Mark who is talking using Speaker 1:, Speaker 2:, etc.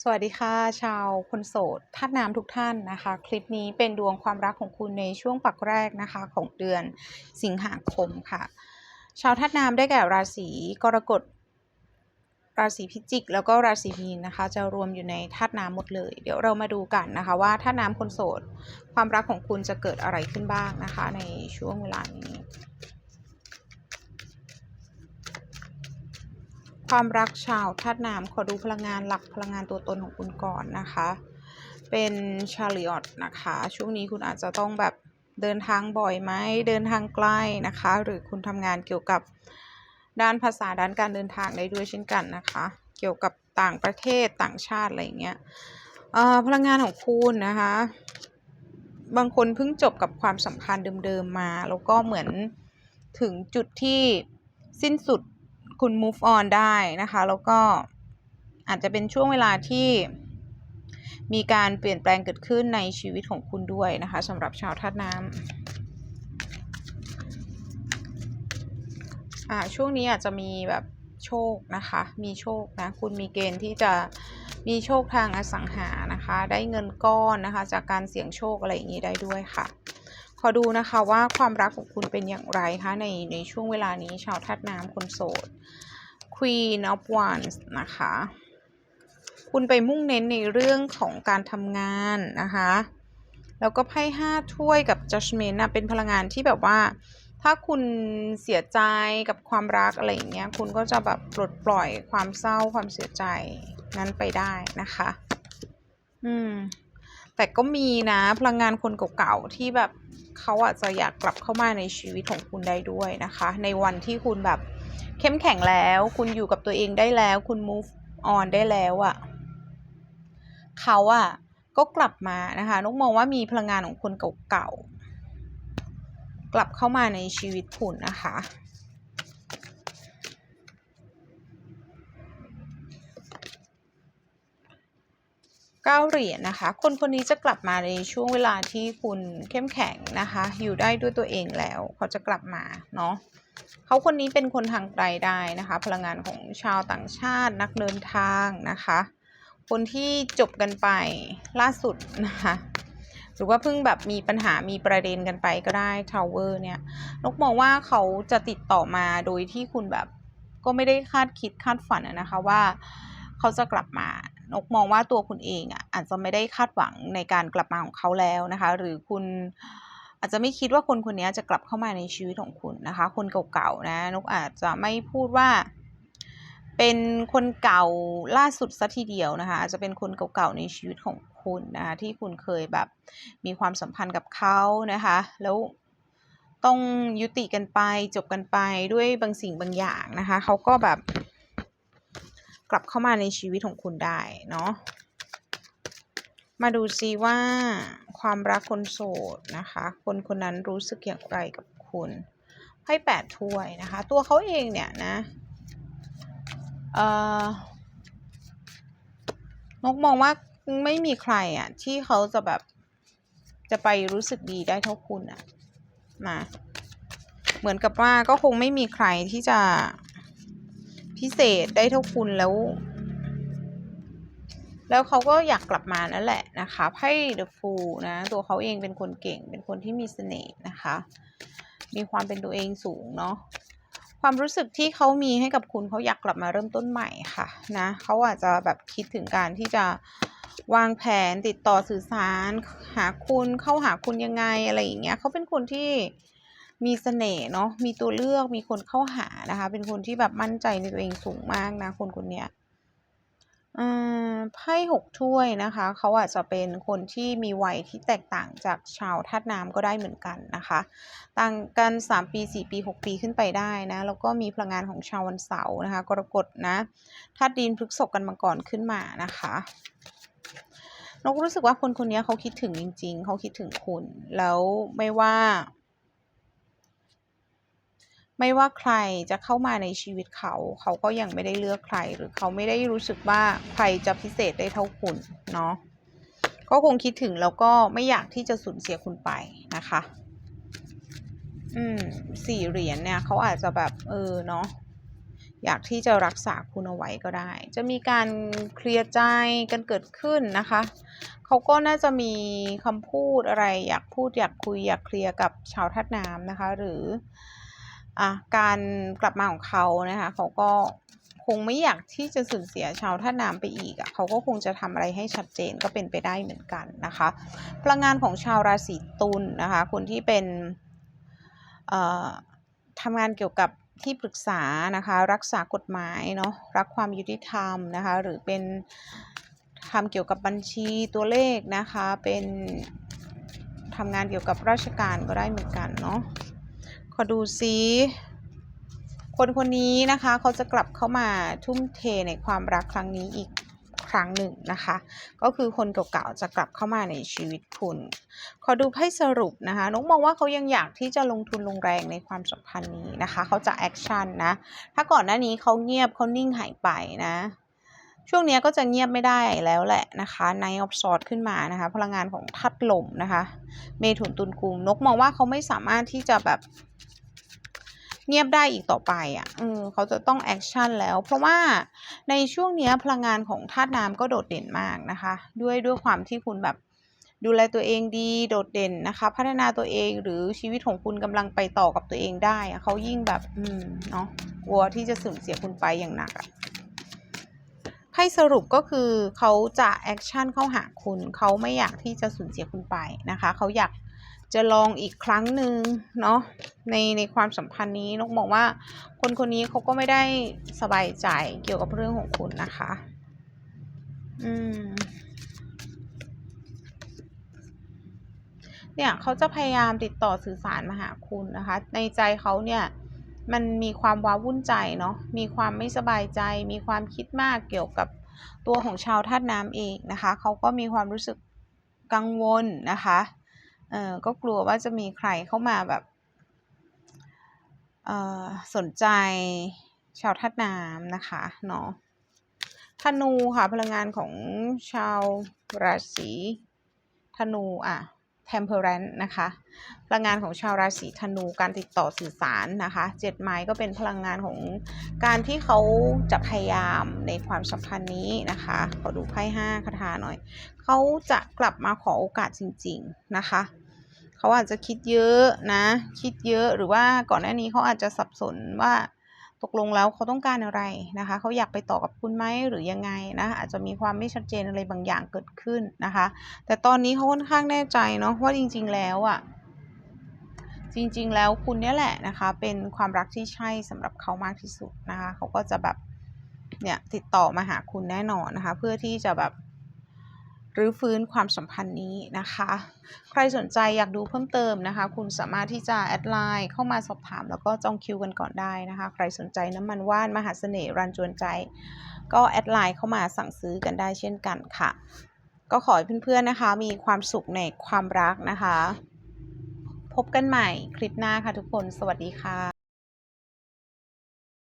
Speaker 1: สวัสดีค่ะชาวคนโสดธาตุน้ำทุกท่านนะคะ คลิปนี้เป็นดวงความรักของคุณในช่วงปักแรกนะคะของเดือนสิงหาคมค่ะ ชาวธาตุน้ำได้แก่ราศีกรกฎราศีพิจิก แล้วก็ราศีมีนนะคะ จะรวมอยู่ในธาตุน้ำหมดเลย เดี๋ยวเรามาดูกันนะคะว่าธาตุน้ำคนโสด ความรักของคุณจะเกิดอะไรขึ้นบ้างนะคะ ในช่วงเวลานี้ ความรักชาวธาตุน้ำขอดูพลังงานหลักพลังงานตัวตนของคุณก่อนนะคะ เป็นชาลิออตนะคะ ช่วงนี้คุณอาจจะต้องแบบเดินทางบ่อยไหมเดินทางไกลนะคะ หรือคุณทำงานเกี่ยวกับด้านภาษาด้านการเดินทางได้ด้วยเช่นกันนะคะ เกี่ยวกับต่างประเทศต่างชาติอะไรอย่างเงี้ยพลังงานของคุณนะคะ บางคนเพิ่งจบกับความสัมพันธ์เดิมๆมา แล้วก็เหมือนถึงจุดที่สิ้นสุด คุณ move on ได้นะคะ แล้วก็อาจจะเป็นช่วงเวลาที่มีการเปลี่ยนแปลงเกิดขึ้นในชีวิตของคุณด้วยนะคะสำหรับชาวธาตุน้ำอ่าช่วงนี้อาจจะมีแบบโชคนะคะ มีโชคนะ คุณมีเกณฑ์ที่จะมีโชคทางอสังหานะคะ ได้เงินก้อนนะคะ จากการเสี่ยงโชคอะไรอย่างนี้ได้ด้วยค่ะ ขอดูนะคะว่าความรักของคุณเป็นอย่างไรคะในในช่วงเวลานี้ชาวธาตุน้ำคนโสด Queen of Wands นะคะ คุณไปมุ่งเน้นในเรื่องของการทำงานนะคะ แล้วก็ไพ่ห้าถ้วยกับ Judgment นะเป็นพลังงานที่แบบว่า ถ้าคุณเสียใจกับความรักอะไรอย่างเงี้ย คุณก็จะแบบปลดปล่อยความเศร้าความเสียใจนั้นไปได้นะคะ อืม แต่ก็มีนะพลังงานคนเก่าๆที่แบบเขาอาจจะอยากกลับเข้ามาในชีวิตของคุณได้ด้วยนะคะ ในวันที่คุณแบบเข้มแข็งแล้ว คุณอยู่กับตัวเองได้แล้ว คุณ move on ได้แล้วอะ่ะเขาอะ่ะก็กลับมานะคะนกมองว่ามีพลังงานของคนเก่าๆกลับเข้ามาในชีวิตคุณนะคะ เก้าเหรียญนะคะ คนคนนี้จะกลับมาในช่วงเวลาที่คุณเข้มแข็งนะคะ อยู่ได้ด้วยตัวเองแล้ว เขาจะกลับมาเนาะเขาคนนี้เป็นคนทางไกลได้นะคะ พลังงานของชาวต่างชาตินักเดินทางนะคะ คนที่จบกันไปล่าสุดนะคะหรือว่าเพิ่งแบบมีปัญหามีประเด็นกันไปก็ได้ทาวเวอร์เนี่ยนกมองว่าเขาจะติดต่อมาโดยที่คุณแบบก็ไม่ได้คาดคิดคาดฝันนะคะว่าเขาจะกลับมา นกมองว่าตัวคุณเองอะอาจจะไม่ได้คาดหวังในการกลับมาของเขาแล้วนะคะ หรือคุณอาจจะไม่คิดว่าคนคนนี้จะกลับเข้ามาในชีวิตของคุณนะคะ คนเก่าๆนะนกอาจจะไม่พูดว่า เป็นคนเก่าล่าสุดซะทีเดียวนะคะอาจจะเป็นคนเก่าๆในชีวิตของคุณนะคะที่คุณเคยแบบมีความสัมพันธ์กับเขานะคะ แล้วต้องยุติกันไปจบกันไปด้วยบางสิ่งบางอย่างนะคะเขาก็แบบ กลับเข้ามาในชีวิตของคุณได้เนาะมาดูซิว่าความรักคนโสดนะคะ คนคนนั้นรู้สึกอย่างไรกับคุณไพ่แปดถ้วยนะคะ ตัวเขาเองเนี่ยนะเอ่อนกมองว่าไม่มีใครอะ ที่เขาจะแบบจะไปรู้สึกดีได้เท่าคุณอะมาเหมือนกับว่าก็คงไม่มีใครที่จะ พิเศษได้เท่าคุณแล้ว แล้วเขาก็อยากกลับมานั่นแหละนะคะไพ่ The Fool นะ ตัวเขาเองเป็นคนเก่ง เป็นคนที่มีเสน่ห์นะคะ มีความเป็นตัวเองสูงเนาะความรู้สึกที่เขามีให้กับคุณเขาอยากกลับมาเริ่มต้นใหม่ค่ะนะเขาอาจจะแบบคิดถึงการที่จะวางแผนติดต่อสื่อสาร หาคุณเข้าหาคุณยังไงอะไรอย่างเงี้ยเขาเป็นคนที่ มีเสน่ห์เนาะมีตัวเลือกมีคนเข้าหานะคะ เป็นคนที่แบบมั่นใจในตัวเองสูงมากนะคนคนเนี้ยอืมไพ่หกถ้วยนะคะเขาอาจจะเป็นคนที่มีวัยที่แตกต่างจากชาวธาตุน้ำก็ได้เหมือนกันนะคะ ต่างกันสามปีสี่ปีหกปีขึ้นไปได้นะ แล้วก็มีพลังงานของชาววันเสาร์นะคะกรกฎนะธาตุดินพฤกษกกันมาก่อนขึ้นมานะคะนกรู้สึกว่าคนคนนี้เขาคิดถึงจริง ๆ เขาคิดถึงคุณ แล้วไม่ว่า ไม่ว่าใครจะเข้ามาในชีวิตเขา เขาก็ยังไม่ได้เลือกใคร หรือเขาไม่ได้รู้สึกว่าใครจะพิเศษได้เท่าคุณเนาะก็คงคิดถึงแล้วก็ไม่อยากที่จะสูญเสียคุณไปนะคะ อืมสี่เหรียญเนี่ยเขาอาจจะแบบเออเนาะอยากที่จะรักษาคุณเอาไว้ก็ได้ จะมีการเคลียร์ใจกันเกิดขึ้นนะคะ เขาก็น่าจะมีคำพูดอะไร อยากพูดอยากคุยอยากเคลียร์กับชาวธาตุน้ำนะคะ หรือ อะการกลับมาของเขานะคะเขาก็คงไม่อยากที่จะสูญเสียชาวธาน้ำไปอีกอะ่ะเขาก็คงจะทำอะไรให้ชัดเจนก็เป็นไปได้เหมือนกันนะคะพลังงานของชาวราศีตุลนะคะคนที่เป็นทำงานเกี่ยวกับที่ปรึกษานะคะรักษากฎหมายเนาะรักความยุติธรรมนะคะหรือเป็นทำเกี่ยวกับบัญชีตัวเลขนะคะเป็นทำงานเกี่ยวกับราชการก็ได้เหมือนกันเนาะ ขอดูซิคนคนนี้นะคะเขาจะกลับเข้ามาทุ่มเทในความรักครั้งนี้อีกครั้งหนึ่งนะคะ ก็คือคนเก่าๆจะกลับเข้ามาในชีวิตคุณ ขอดูไพ่สรุปนะคะนกมองว่าเขายังอยากที่จะลงทุนลงแรงในความสัมพันธ์นี้นะคะเขาจะแอคชั่นนะ ถ้าก่อนหน้านี้เขาเงียบเขานิ่งหายไปนะ ช่วงนี้ก็จะเงียบไม่ได้แล้วแหละนะคะ Nine of Swords ขึ้นมานะคะ พลังงานของทัดลมนะคะ เมถุนตุลกุมนกมองว่าเขาไม่สามารถที่จะแบบเงียบได้อีกต่อไปอะเออเขาจะต้องแอคชั่นแล้ว เพราะว่าในช่วงนี้พลังงานของธาตุน้ำก็โดดเด่นมากนะคะ ด้วยด้วยความที่คุณแบบดูแลตัวเองดีโดดเด่นนะคะ พัฒนาตัวเองหรือชีวิตของคุณกำลังไปต่อกับตัวเองได้เขายิ่งแบบ อืมเนาะกลัวที่จะสูญเสียคุณไปอย่างหนักอะ ไพ่สรุปก็คือเขาจะแอคชั่นเข้าหาคุณ เขาไม่อยากที่จะสูญเสียคุณไปนะคะ เขาอยากจะลองอีกครั้งหนึ่งเนาะในในความสัมพันธ์นี้นกมองว่า คนคนนี้เขาก็ไม่ได้สบายใจเกี่ยวกับเรื่องของคุณนะคะ อืม เนี่ยเขาจะพยายามติดต่อสื่อสารมาหาคุณนะคะ ในใจเขาเนี่ย มันมีความว้าวุ่นใจเนาะมีความไม่สบายใจ มีความคิดมากเกี่ยวกับตัวของชาวธาตุน้ำเองนะคะเขาก็มีความรู้สึกกังวลนะคะเออก็กลัวว่าจะมีใครเข้ามาแบบเอ่อสนใจชาวธาตุน้ำนะคะเนาะธนูค่ะพลังงานของชาวราศีธนูอะ temperance นะคะพลังงานของชาวราศีธนูการติดต่อสื่อสารนะคะเจ็ดไม้ก็เป็นพลังงานของการที่เขาจะพยายามในความสัมพันธ์นี้นะคะขอดูไพ่ห้าคาถาหน่อยเขาจะกลับมาขอโอกาสจริง ๆนะคะเขาอาจจะคิดเยอะนะ คิดเยอะหรือว่าก่อนหน้านี้เขาอาจจะสับสนว่า ตกลงแล้วเขาต้องการอะไรนะคะเขาอยากไปต่อกับคุณไหมหรือยังไงนะอาจจะมีความไม่ชัดเจนอะไรบางอย่างเกิดขึ้นนะคะ แต่ตอนนี้เขาค่อนข้างแน่ใจเนาะว่าจริง ๆ แล้วอะ่ะจริง ๆ แล้วคุณเนี่ยแหละนะคะ เป็นความรักที่ใช่สำหรับเขามากที่สุดนะคะเขาก็จะแบบเนี่ยติดต่อมาหาคุณแน่นอนนะคะ เพื่อที่จะแบบ หรือฟื้นความสัมพันธ์นี้นะคะ ใครสนใจอยากดูเพิ่มเติมนะคะ คุณสามารถที่จะแอดไลน์เข้ามาสอบถาม แล้วก็จองคิวกันก่อนได้นะคะ ใครสนใจน้ำมันว่านมหาเสน่ห์รันจวนใจ ก็แอดไลน์เข้ามาสั่งซื้อกันได้เช่นกันค่ะ ก็ขอให้เพื่อนๆนะคะ มีความสุขในความรักนะคะ พบกันใหม่คลิปหน้าค่ะทุกคน สวัสดีค่ะ